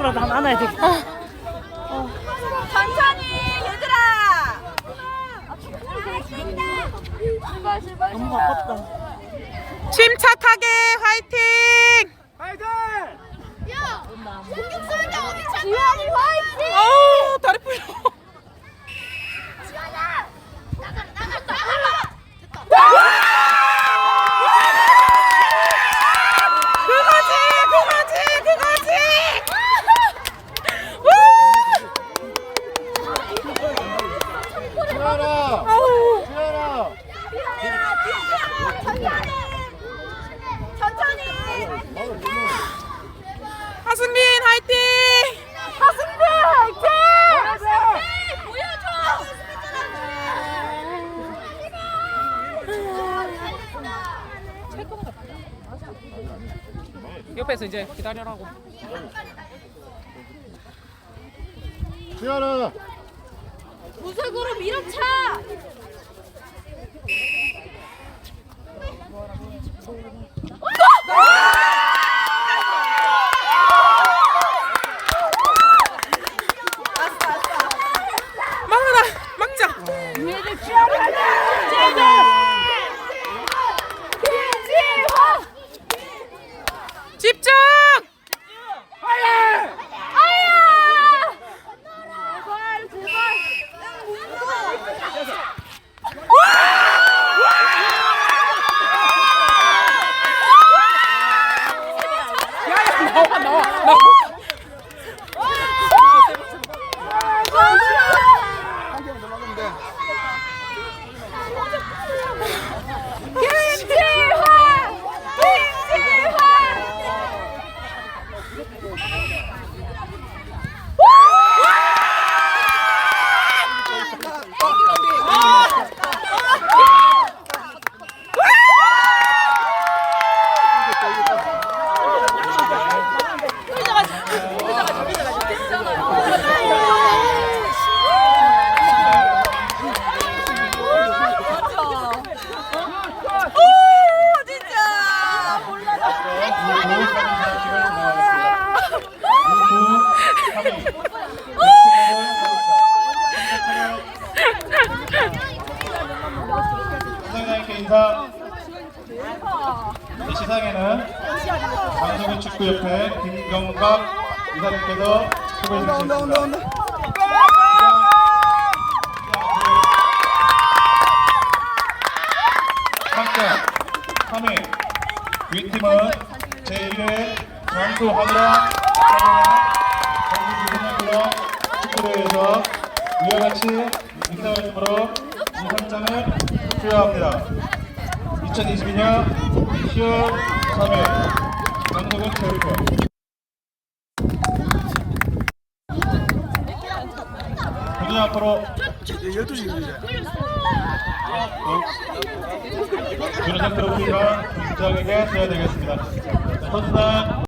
친구라도 하나 안아야 되겠다. 천천히 얘들아. 출발 출발 너무 아깝다. 침착하게 화이팅! 공격수는데 어디 찾 지환이 화이팅. 어우 다리 풀려. 지환아. 나가 나가 나가. 그거지 그거지 그거지. 지현아! 아우 지현아! 천천히. 천천히. 하승민 화이팅! 하승빈 화이팅. 보여줘. 옆에서 이제 기다려라고. 지현아! 무색으로 밀어차. 막아 야야 인사. 이 시상에는 강서구 축구협회 김경박 이사님께서 수고해 주셨습니다. 상장 3위 윗팀은 제1회 장수 하드라 전국주민클럽 축구대회에서 이와 같이 인사말씀으로 이 상장을 수여합니다. 2022년 10월 3일 강서구 체육회 본인 앞으로 12시 준우상 트로피가 동장에게 줘야 되겠습니다. 선수단